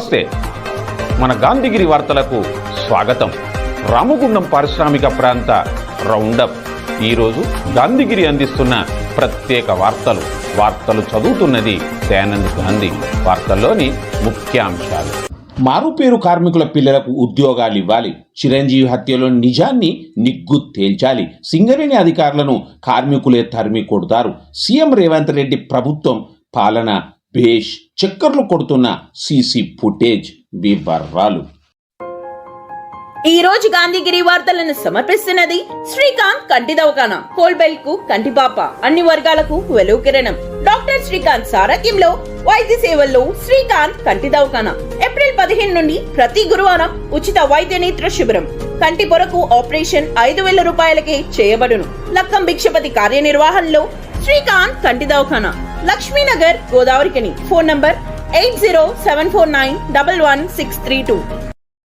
నమస్తే. మన గాంధీగిరి వార్తలకు స్వాగతం. రామగుండం పారిశ్రామిక ప్రాంత రౌండప్. ఈరోజు గాంధీగిరి అందిస్తున్న ప్రత్యేక వార్తలు. వార్తలు చదువుతున్నది దయానంద్ గాంధీ. వార్తల్లోని ముఖ్యాంశాలు. మారుపేరు కార్మికుల పిల్లలకు ఉద్యోగాలు ఇవ్వాలి. చిరంజీవి హత్యలో నిజాన్ని నిగ్గు తేల్చాలి. సింగరేణి అధికారులను కార్మికులే తరిమి కొడతారు. సీఎం రేవంత్ రెడ్డి ప్రభుత్వం పాలన భేష్ చక్కర్లు కొడుతున్న సీసీ ఫుటేజ్ వివరాలు. ఈ రోజు గాంధీగిరి వార్తలను సమర్పిస్తున్నది శ్రీకాంత్ కంటి దవకాన కోల్బెల్కు కంటిపాప అన్ని వర్గాలకు వెలువ కిరణం. డాక్టర్ శ్రీకాంత్ సారథ్యంలో వైద్య సేవల్లో శ్రీకాంత్ కంటి దవకాన ఏప్రిల్ పదిహేను నుండి ప్రతి గురువారం ఉచిత వైద్య నేత్ర శిబిరం. కంటి పొరకు ఆపరేషన్ ఐదు వేల రూపాయలకే చేయబడును. లక్కం భిక్షపతి కార్యనిర్వహణలో శ్రీకాంత్ కంటి దవాఖాన Laxminagar Godavarikhani. Phone number eight zero seven four nine double one six three two.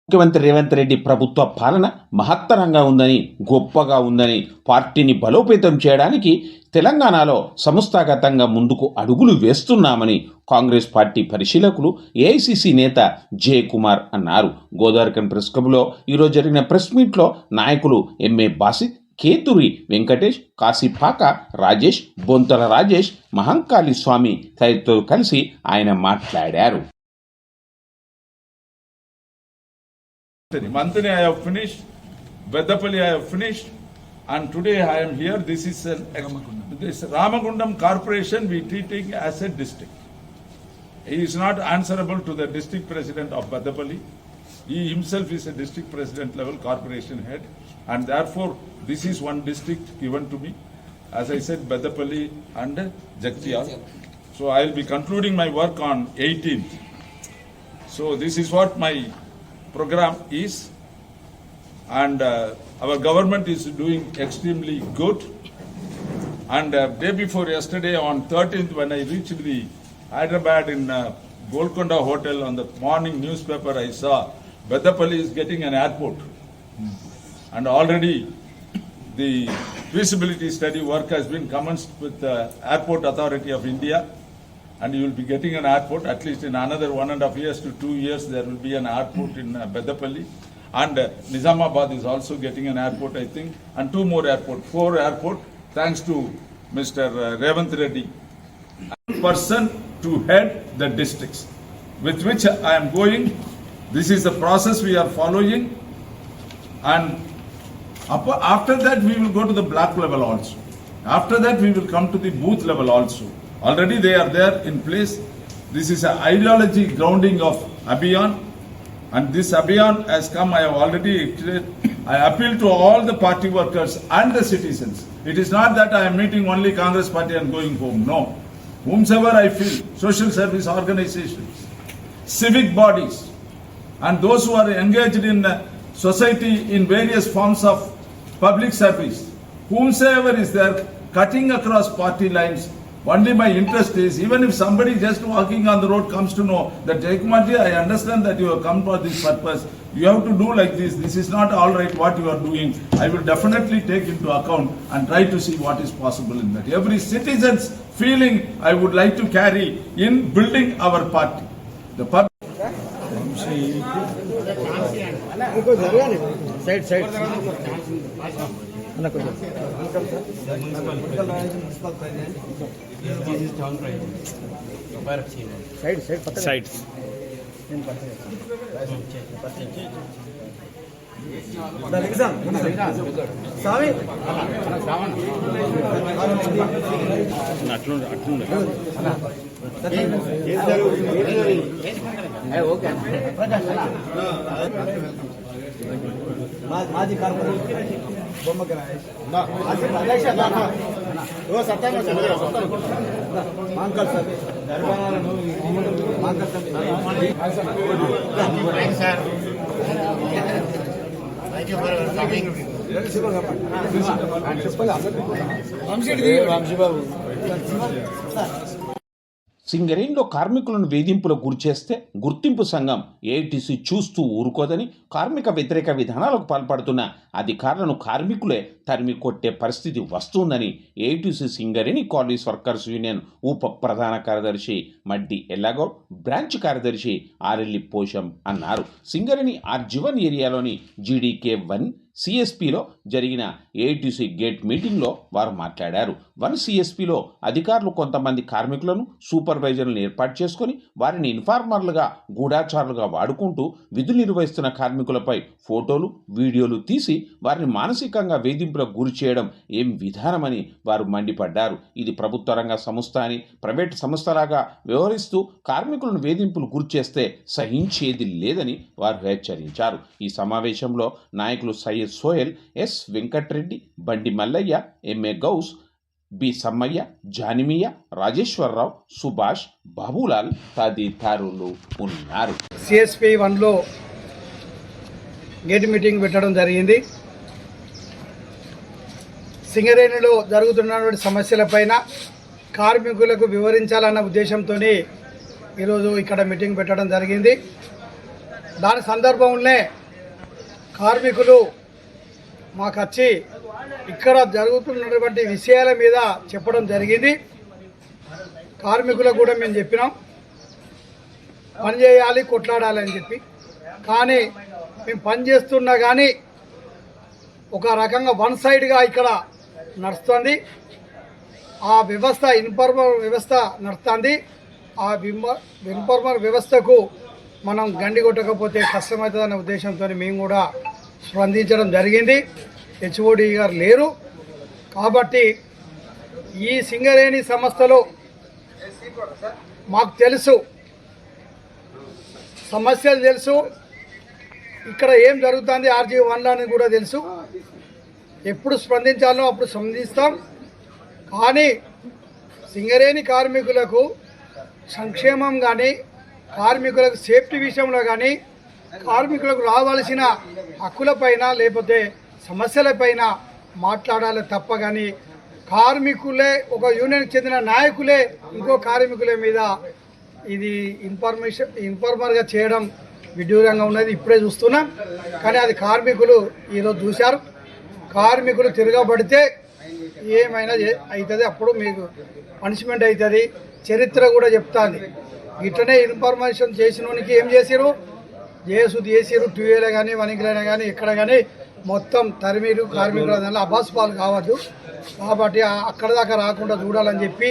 ముఖ్యమంత్రి రేవంత్ రెడ్డి ప్రభుత్వ పాలన మహత్తరంగా ఉందని గొప్పగా ఉందని పార్టీని బలోపేతం చేయడానికి తెలంగాణలో సంస్థాగతంగా ముందుకు అడుగులు వేస్తున్నామని కాంగ్రెస్ పార్టీ పరిశీలకులు ఏఐసిసి నేత జే కుమార్ అన్నారు. గోదావరికన్ ప్రెస్ క్లబ్లో ఈరోజు జరిగిన ప్రెస్ మీట్లో నాయకులు ఎంఏ బాసిత్ కేతురి వెంకటేష్ కాశీపాక రాజేష్ బొంతల రాజేష్ మహంకాళి స్వామి తదితరులు కలిసి ఆయన మాట్లాడారు Mantini I have finished, Bedapalli I have finished, and today I am here, this is an, this Ramagundam Corporation we treating as a district. He is not answerable to the district president of Bedapalli. He himself is a district president level corporation head, and therefore this is one district given to me. As I said, Bedapalli and Jagtial. So I will be concluding my work on 18th. So this is what my program is. And uh, our government is doing extremely good. And uh, day before yesterday, on 13th, when I reached the Hyderabad in uh, Golconda Hotel on the morning newspaper, I saw Bedapalli is getting an airport. And already the feasibility study work has been commenced with the Airport Authority of India. And you will be getting an airport, at least in another one and a half years to two years, there will be an airport in uh, Bedapalli. And uh, Nizamabad is also getting an airport, I think, and two more airport, four airport, thanks to Mr. uh, Revant Reddy. Person to head the districts, with which I am going. This is the process we are following. And after that, we will go to the black level also. After that, we will come to the booth level also. Already they are there in place. This is an ideology grounding of Abhiyan. And this Abhiyan has come, I have already, I appeal to all the party workers and the citizens. It is not that I am meeting only Congress party and going home, no. Whomsoever I feel, social service organizations, civic bodies, and those who are engaged in uh, society in various forms of public service, whomsoever is there, cutting across party lines. Only my interest is, even if somebody just walking on the road comes to know that Jayakumarji, I understand that you have come for this purpose. You have to do like this. This is not all right what you are doing. I will definitely take into account and try to see what is possible in that. Every citizen's feeling I would like to carry in building our party. The public. Side side అన్న కొంచెం side side పక్కన side స్వామి అట్లుండే అట్లుండే okay మాజీ corporator బొమ్మకి Mankal sir. Mankal sir. Vamshibabu. సింగరేణిలో కార్మికులను వేధింపులకు గురిచేస్తే గుర్తింపు సంఘం ఏఐటీసీ చూస్తూ ఊరుకోదని కార్మిక వ్యతిరేక విధానాలకు పాల్పడుతున్న అధికారులను కార్మికులే తరిమి కొట్టే పరిస్థితి వస్తుందని AITC Singareni college workers union ఉప ప్రధాన కార్యదర్శి మడ్డి ఎల్లగౌడ్ బ్రాంచ్ కార్యదర్శి ఆరెల్లి పోషం అన్నారు. సింగరేణి ఆర్జీవన్ ఏరియాలోని జీడీకే వన్ సిఎస్పిలో జరిగిన ఏటీసీ గేట్ మీటింగ్లో వారు మాట్లాడారు. వన్ సిఎస్పిలో అధికారులు కొంతమంది కార్మికులను సూపర్వైజర్లను ఏర్పాటు చేసుకొని వారిని ఇన్ఫార్మర్లుగా గూఢాచారులుగా వాడుకుంటూ విధులు నిర్వహిస్తున్న కార్మికులపై ఫోటోలు వీడియోలు తీసి వారిని మానసికంగా వేధింపులకు గురి చేయడం ఏం విధానమని వారు మండిపడ్డారు. ఇది ప్రభుత్వ రంగ సంస్థ అని ప్రైవేట్ సంస్థలాగా వ్యవహరిస్తూ కార్మికులను వేధింపులు గురి చేస్తే సహించేది లేదని వారు హెచ్చరించారు. ఈ సమావేశంలో నాయకులు Syed Soyal S. Venkatreddy Bandi Mallaiah MA Gouse B. Sammaiah Janimiya Rajeshwararao Subhash Babulal తదితరులు ఉన్నారు. సిఎస్పి వన్లో గేట్ మీటింగ్ పెట్టడం జరిగింది. సింగరేణిలో జరుగుతున్నటువంటి సమస్యలపైన కార్మికులకు వివరించాలన్న ఉద్దేశంతో ఈరోజు ఇక్కడ మీటింగ్ పెట్టడం జరిగింది. దాని సందర్భంలోనే కార్మికులు మాకు వచ్చి ఇక్కడ జరుగుతున్నటువంటి విషయాల మీద చెప్పడం జరిగింది. కార్మికులకు కూడా మేము చెప్పినాం. పని చేయాలి కొట్లాడాలి అని చెప్పి. కానీ మేము పని చేస్తున్నా కానీ ఒక రకంగా వన్ సైడ్గా ఇక్కడ నడుస్తుంది. ఆ వ్యవస్థ ఇన్ఫార్మర్ వ్యవస్థ నడుస్తుంది. ఆ విమ- ఇన్ఫార్మర్ వ్యవస్థకు మనం గండి కొట్టకపోతే కష్టమవుతుందనే ఉద్దేశంతో మేము కూడా స్పందించడం జరిగింది. హెచ్ఓడి గారు లేరు. కాబట్టి ఈ సింగరేణి సంస్థలో మాకు తెలుసు. సమస్యలు తెలుసు. ఇక్కడ ఏం జరుగుతుంది ఆర్జీ వన్లో అని కూడా తెలుసు. ఎప్పుడు స్పందించాలో అప్పుడు స్పందిస్తాం. కానీ సింగరేణి కార్మికులకు సంక్షేమం కానీ కార్మికులకు సేఫ్టీ విషయంలో కానీ కార్మికులకు రావాల్సిన హక్కులపైన లేకపోతే సమస్యలపైన మాట్లాడాలి తప్ప కానీ కార్మికులే ఒక యూనియన్కి చెందిన నాయకులే ఇంకో కార్మికుల మీద ఇది ఇన్ఫర్మేషన్ ఇన్ఫార్మర్గా చేయడం విడ్డూరంగా ఉన్నది. ఇప్పుడే చూస్తున్నాం. కానీ అది కార్మికులు ఈరోజు చూశారు. కార్మికులు తిరగబడితే ఏమైనా అవుతుంది అప్పుడు మీకు పనిష్మెంట్ అవుతుంది చరిత్ర కూడా చెప్తాంది. ఇట్లనే ఇన్ఫర్మేషన్ చేసినోనికి ఏం చేసిరు జేసు టూ టూఏలో కానీ వనికిలైనా కానీ ఇక్కడ కానీ మొత్తం తరిమీరు కార్మికుల దానిలో అబాస్ పాలు కావద్దు. కాబట్టి అక్కడ దాకా రాకుండా చూడాలని చెప్పి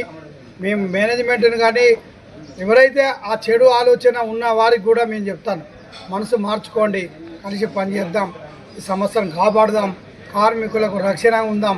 మేము మేనేజ్మెంట్ని కానీ ఎవరైతే ఆ చెడు ఆలోచన ఉన్న వారికి కూడా మేము చెప్తాను. మనసు మార్చుకోండి. కలిసి పనిచేద్దాం. ఈ సమస్యను కాపాడదాం. కార్మికులకు రక్షణ ఉందాం.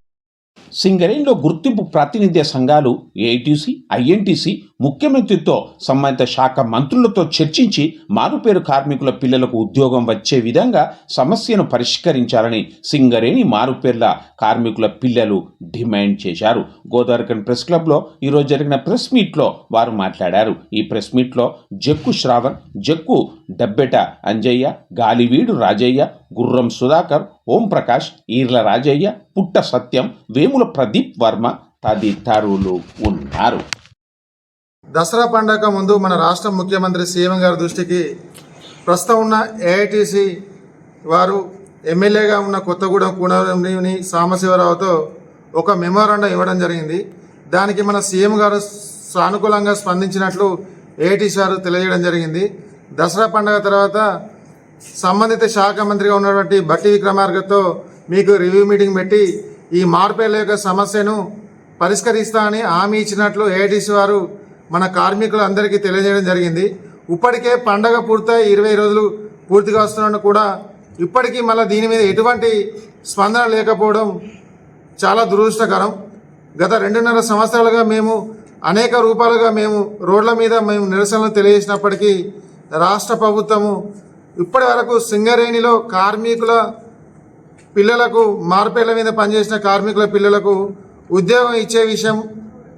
సింగరేణిలో గుర్తింపు ప్రాతినిధ్య సంఘాలు ఏఐటీసీ ఐఎన్టీసీ ముఖ్యమంత్రితో సంబంధిత శాఖ మంత్రులతో చర్చించి మారుపేరు కార్మికుల పిల్లలకు ఉద్యోగం వచ్చే విధంగా సమస్యను పరిష్కరించాలని సింగరేణి మారుపేర్ల కార్మికుల పిల్లలు డిమాండ్ చేశారు. గోదావరికన్ ప్రెస్ క్లబ్లో ఈరోజు జరిగిన ప్రెస్ మీట్లో వారు మాట్లాడారు. ఈ ప్రెస్ మీట్లో జక్కు శ్రావణ్ జక్కు డబ్బెట అంజయ్య గాలివీడు రాజయ్య గుర్రం సుధాకర్ ఓంప్రకాష్ ఈర్ల రాజయ్య పుట్ట సత్యం వేముల ప్రదీప్ వర్మ తదితరులు ఉన్నారు. దసరా పండగ ముందు మన రాష్ట్ర ముఖ్యమంత్రి సీఎం గారి దృష్టికి ప్రస్తుతం ఉన్న ఏఐటీసీ వారు ఎమ్మెల్యేగా ఉన్న కొత్తగూడెం కూనవరంని సాంబశివరావుతో ఒక మెమోరాండం ఇవ్వడం జరిగింది. దానికి మన సీఎం గారు సానుకూలంగా స్పందించినట్లు ఏఐటీసీ వారు తెలియజేయడం జరిగింది. దసరా పండుగ తర్వాత సంబంధిత శాఖ మంత్రిగా ఉన్నటువంటి భట్టి విక్రమార్గతో మీకు రివ్యూ మీటింగ్ పెట్టి ఈ మార్పేల యొక్క సమస్యను పరిష్కరిస్తా అని హామీ ఇచ్చినట్లు ఏఐటీసీ వారు మన కార్మికులందరికీ తెలియజేయడం జరిగింది. ఇప్పటికే పండగ పూర్తయి ఇరవై రోజులు పూర్తిగా వస్తున్నట్టు కూడా ఇప్పటికీ మళ్ళీ దీని మీద ఎటువంటి స్పందన లేకపోవడం చాలా దురదృష్టకరం. గత రెండున్నర సంవత్సరాలుగా మేము అనేక రూపాలుగా మేము రోడ్ల మీద మేము నిరసనలు తెలియజేసినప్పటికీ రాష్ట్ర ప్రభుత్వము ఇప్పటి వరకు సింగరేణిలో కార్మికుల పిల్లలకు మార్పేళ్ళ మీద పనిచేసిన కార్మికుల పిల్లలకు ఉద్యోగం ఇచ్చే విషయం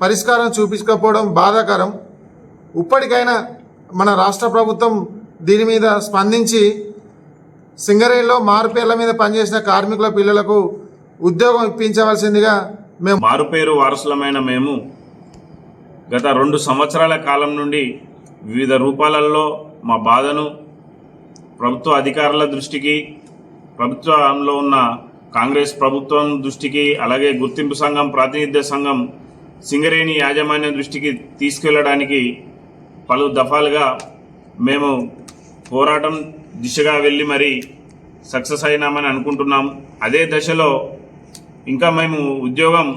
పరిష్కారం చూపించకపోవడం బాధాకరం. ఇప్పటికైనా మన రాష్ట్ర ప్రభుత్వం దీని మీద స్పందించి సింగరేణిలో మారుపేర్ల మీద పనిచేసిన కార్మికుల పిల్లలకు ఉద్యోగం ఇప్పించవలసిందిగా మేము మారుపేరు వారసులమైన మేము గత రెండు సంవత్సరాల కాలం నుండి వివిధ రూపాలలో మా బాధను ప్రభుత్వ అధికారుల దృష్టికి ప్రభుత్వంలో ఉన్న కాంగ్రెస్ ప్రభుత్వం దృష్టికి అలాగే గుర్తింపు సంఘం ప్రాతినిధ్య సంఘం సింగరేణి యాజమాన్యం దృష్టికి తీసుకెళ్ళడానికి పలు దఫాలుగా మేము పోరాటం దిశగా వెళ్ళి మరి సక్సెస్ అయినామని అనుకుంటున్నాం. అదే దశలో ఇంకా మేము ఉద్యోగం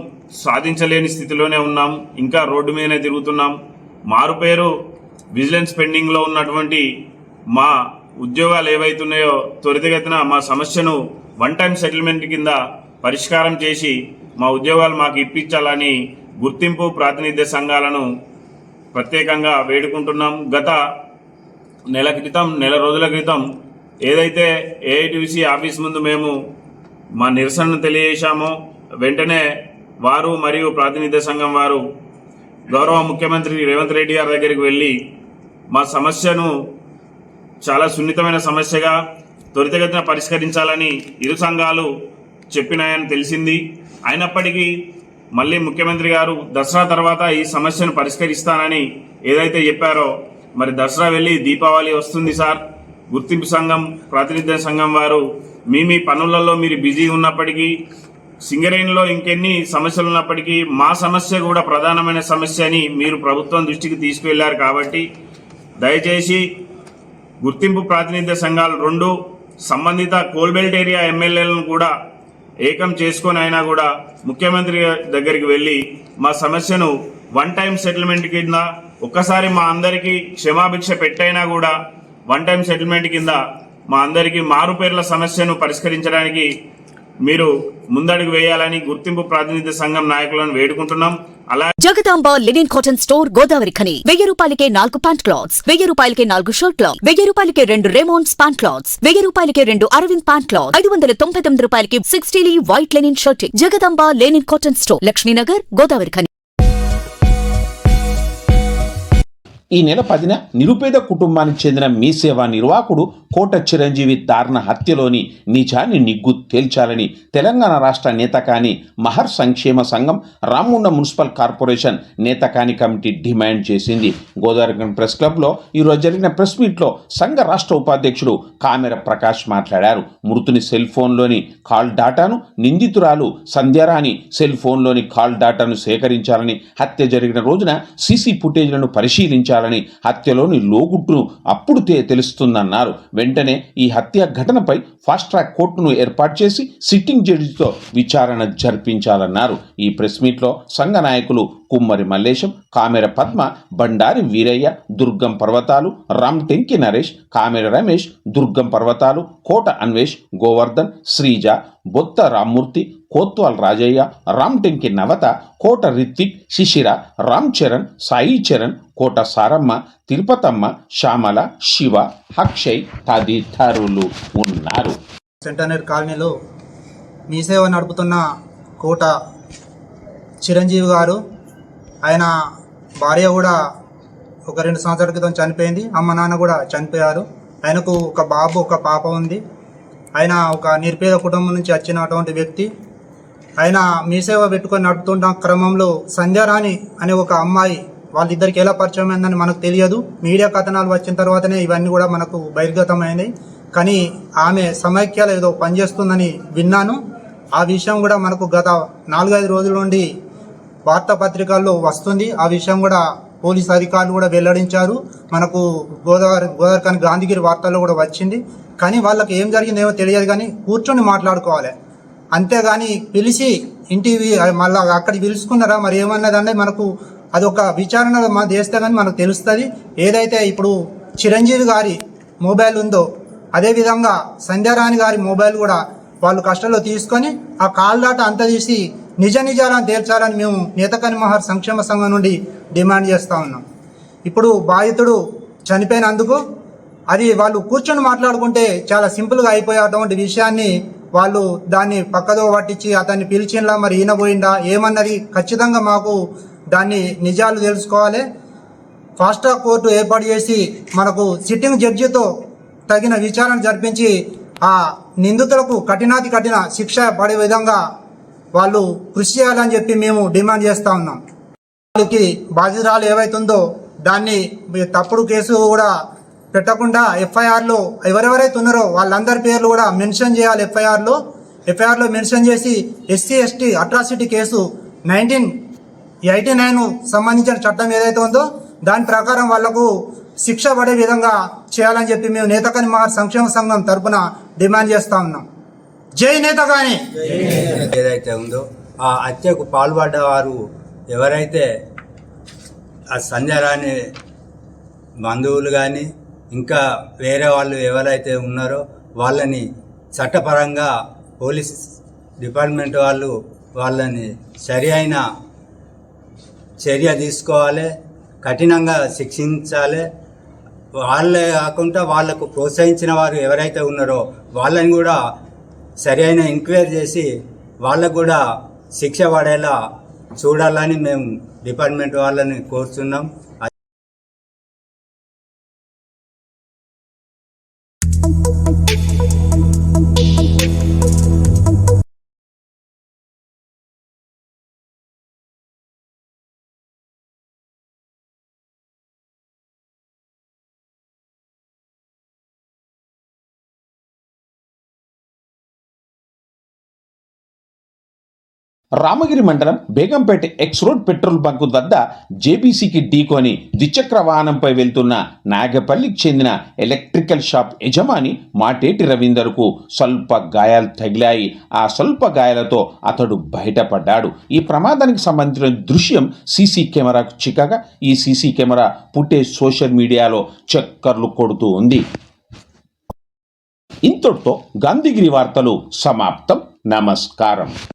సాధించలేని స్థితిలోనే ఉన్నాం. ఇంకా రోడ్డు మీదనే తిరుగుతున్నాం. మారుపేరు విజిలెన్స్ పెండింగ్లో ఉన్నటువంటి మా ఉద్యోగాలు ఏవైతున్నాయో త్వరితగతిన మా సమస్యను వన్ టైం సెటిల్మెంట్ కింద పరిష్కారం చేసి మా ఉద్యోగాలు మాకు ఇప్పించాలని గుర్తింపు ప్రాతినిధ్య సంఘాలను ప్రత్యేకంగా వేడుకుంటున్నాం. గత నెల క్రితం నెల రోజుల క్రితం ఏదైతే ఏఐటీసీ ఆఫీస్ ముందు మేము మా నిరసనను తెలియజేశామో వెంటనే వారు మరియు ప్రాతినిధ్య సంఘం వారు గౌరవ ముఖ్యమంత్రి రేవంత్ రెడ్డి గారి దగ్గరికి వెళ్ళి మా సమస్యను చాలా సున్నితమైన సమస్యగా త్వరితగతిన పరిష్కరించాలని ఇరు సంఘాలు చెప్పినాయని తెలిసింది. అయినప్పటికీ మళ్ళీ ముఖ్యమంత్రి గారు దసరా తర్వాత ఈ సమస్యను పరిష్కరిస్తానని ఏదైతే చెప్పారో మరి దసరా వెళ్ళి దీపావళి వస్తుంది సార్. గుర్తింపు సంఘం ప్రాతినిధ్య సంఘం వారు మీ మీ పనులలో మీరు బిజీ ఉన్నప్పటికీ సింగరేణిలో ఇంకెన్ని సమస్యలు ఉన్నప్పటికీ మా సమస్య కూడా ప్రధానమైన సమస్య అని మీరు ప్రభుత్వం దృష్టికి తీసుకువెళ్ళారు కాబట్టి దయచేసి గుర్తింపు ప్రాతినిధ్య సంఘాలు రెండు సంబంధిత కోల్బెల్ట్ ఏరియా ఎమ్మెల్యేలను కూడా ఏకం చేసుకొని అయినా కూడా ముఖ్యమంత్రి దగ్గరికి వెళ్ళి మా సమస్యను వన్ టైం సెటిల్మెంట్ కింద ఒక్కసారి మా అందరికీ క్షమాభిక్ష పెట్టైనా కూడా వన్ టైం సెటిల్మెంట్ కింద మా అందరికీ మారుపేర్ల సమస్యను పరిష్కరించడానికి మీరు ముందడుగు వేయాలని గుర్తింపు ప్రాతినిధ్య సంఘం నాయకులను వేడుకుంటున్నాం. అలా Jagadamba linen cotton store Godavari Khani. వెయ్యి రూపాయలకే నాలుగు ప్యాంట్ క్లాత్స్. వెయ్యి రూపాయలకే నాలుగు షర్ట్ క్లాత్. వెయ్యి రూపాయలకే రెండు రేమోన్స్ ప్యాంట్ క్లాత్స్. వెయ్యి రూపాయలకే రెండు అరవింద్ ప్యాంట్ క్లాత్. ఐదు వందల తొంభై తొమ్మిది రూపాయలకి sixty white linen shirt. Jagadamba linen cotton store. Laxminagar Godavari Khani. ఈ నెల పదిన నిరుపేద కుటుంబానికి చెందిన మీ సేవా నిర్వాహకుడు కోట చిరంజీవి దారుణ హత్యలోని నిజాన్ని నిగ్గు తేల్చాలని తెలంగాణ రాష్ట్ర నేతకాని మహర్ సంక్షేమ సంఘం Ramagunda municipal corporation Netakani committee demand చేసింది. గోదావరి ప్రెస్ క్లబ్లో ఈరోజు జరిగిన ప్రెస్ మీట్లో సంఘ రాష్ట్ర ఉపాధ్యక్షుడు కామెర ప్రకాష్ మాట్లాడారు. మృతుని సెల్ ఫోన్లోని కాల్ డాటాను నిందితురాలు సంధ్యారాణి సెల్ ఫోన్లోని కాల్ డాటాను సేకరించాలని హత్య జరిగిన రోజున సీసీ ఫుటేజ్లను పరిశీలించాలని హత్యలోని లోగుట్టును అప్పుడు తెలుస్తుందన్నారు. వెంటనే ఈ హత్య ఘటనపై ఫాస్ట్ ట్రాక్ కోర్టును ఏర్పాటు చేసి సిట్టింగ్ జడ్జితో విచారణ జరిపించాలన్నారు. ఈ ప్రెస్ మీట్లో సంఘ నాయకులు కుమ్మరి మల్లేశం కామెర పద్మ బండారి వీరయ్య దుర్గం పర్వతాలు రామ్ టెంకి నరేష్ కామెర రమేష్ దుర్గం పర్వతాలు కోట అన్వేష్ గోవర్ధన్ శ్రీజ బొత్త రామ్మూర్తి కోత్వాల్ రాజయ్య రామ్ టెంకి నవత కోట రిత్విక్ శిశిర రామ్ చరణ్ సాయి చరణ్ కోట సారమ్మ తిరుపతమ్మ శ్యామల శివ అక్షయ్ తదితరులు ఉన్నారు. సెంటనర్ కాలనీలో మీ సేవ నడుపుతున్న కోట చిరంజీవి గారు ఆయన భార్య కూడా ఒక రెండు సంవత్సరాల క్రితం చనిపోయింది అమ్మ నాన్న కూడా చనిపోయారు. ఆయనకు ఒక బాబు ఒక పాప ఉంది. ఆయన ఒక నిర్పేద కుటుంబం నుంచి వచ్చినటువంటి వ్యక్తి. ఆయన మీ సేవ పెట్టుకొని నడుపుతున్న క్రమంలో సంధ్యారాణి అనే ఒక అమ్మాయి వాళ్ళిద్దరికి ఎలా పరిచయం అయిందని మనకు తెలియదు. మీడియా కథనాలు వచ్చిన తర్వాతనే ఇవన్నీ కూడా మనకు బహిర్గతమైనవి కానీ ఆమె సమైక్యాలు ఏదో పనిచేస్తుందని విన్నాను. ఆ విషయం కూడా మనకు గత నాలుగైదు రోజుల నుండి వార్తాపత్రికల్లో వస్తుంది. ఆ విషయం కూడా పోలీస్ అధికారులు కూడా వెల్లడించారు. మనకు గోదావరి గోదావరి కానీ గాంధీగిరి వార్తల్లో కూడా వచ్చింది. కానీ వాళ్ళకి ఏం జరిగిందేమో తెలియదు కానీ కూర్చొని మాట్లాడుకోవాలి. అంతేగాని పిలిచి ఇంటివి మళ్ళీ అక్కడ పిలుచుకున్నారా? మరి ఏమన్నదంటే మనకు అదొక విచారణ మా చేస్తే కానీ మనకు తెలుస్తుంది. ఏదైతే ఇప్పుడు చిరంజీవి గారి మొబైల్ ఉందో అదేవిధంగా సంధ్యారాణి గారి మొబైల్ కూడా వాళ్ళు కష్టంలో తీసుకొని ఆ కాల్ డాటా అంతా తీసి నిజ నిజాలను తేల్చాలని మేము నేతకని మహర్ సంక్షేమ సంఘం నుండి డిమాండ్ చేస్తూ ఉన్నాం. ఇప్పుడు బాధితుడు చనిపోయినందుకు అది వాళ్ళు కూర్చొని మాట్లాడుకుంటే చాలా సింపుల్గా అయిపోయే అటువంటి విషయాన్ని వాళ్ళు దాన్ని పక్కదో పట్టించి అతన్ని పిలిచిందా మరి ఈనపోయిందా ఏమన్నది ఖచ్చితంగా మాకు దాన్ని నిజాలు తెలుసుకోవాలి. ఫాస్ట్ ట్రాక్ కోర్టు ఏర్పాటు చేసి మనకు సిట్టింగ్ జడ్జితో తగిన విచారణ జరిపించి ఆ నిందితులకు కఠినాతి కఠిన శిక్ష పడే విధంగా వాళ్ళు కృషి చేయాలని చెప్పి మేము డిమాండ్ చేస్తూ ఉన్నాం. వాళ్ళకి బాధితురాలు ఏవైతుందో దాన్ని తప్పుడు కేసు కూడా పెట్టకుండా ఎఫ్ఐఆర్లో ఎవరెవరైతే ఉన్నారో వాళ్ళందరి పేర్లు కూడా మెన్షన్ చేయాలి ఎఫ్ఐఆర్లో. ఎఫ్ఐఆర్లో మెన్షన్ చేసి SC ST atrocity case nineteen eighty nine సంబంధించిన చట్టం ఏదైతే ఉందో దాని ప్రకారం వాళ్ళకు శిక్ష పడే విధంగా చేయాలని చెప్పి మేము నేతకాని మహా సంక్షేమ సంఘం తరపున డిమాండ్ చేస్తా ఉన్నాం. జై నేతకాని ఏదైతే ఉందో ఆ హత్యకు పాల్పడ్డ వారు ఎవరైతే ఆ సంధ్యారాణి బంధువులు కానీ ఇంకా వేరే వాళ్ళు ఎవరైతే ఉన్నారో వాళ్ళని చట్టపరంగా పోలీస్ డిపార్ట్మెంట్ వాళ్ళు వాళ్ళని సరి అయిన చర్య తీసుకోవాలి కఠినంగా శిక్షించాలి. వాళ్ళే కాకుండా వాళ్ళకు ప్రోత్సహించిన వారు ఎవరైతే ఉన్నారో వాళ్ళని కూడా సరి అయిన ఎంక్వైరీ చేసి వాళ్ళకు కూడా శిక్ష పడేలా చూడాలని మేము డిపార్ట్మెంట్ వాళ్ళని కోరుతున్నాం రామగిరి మండలం Begumpet X road petrol bunk వద్ద జేబీసీకి ఢీకొని ద్విచక్ర వాహనంపై వెళ్తున్న నాగపల్లికి చెందిన ఎలక్ట్రికల్ షాప్ యజమాని మాటేటి రవీందర్కు స్వల్ప గాయాలు తగిలాయి. ఆ స్వల్ప గాయాలతో అతడు బయటపడ్డాడు. ఈ ప్రమాదానికి సంబంధించిన దృశ్యం సీసీ కెమెరాకు చిక్కగా ఈ సీసీ కెమెరా పుట్టే సోషల్ మీడియాలో చక్కర్లు కొడుతూ ఉంది. ఇంతటితో గాంధీగిరి వార్తలు సమాప్తం. నమస్కారం.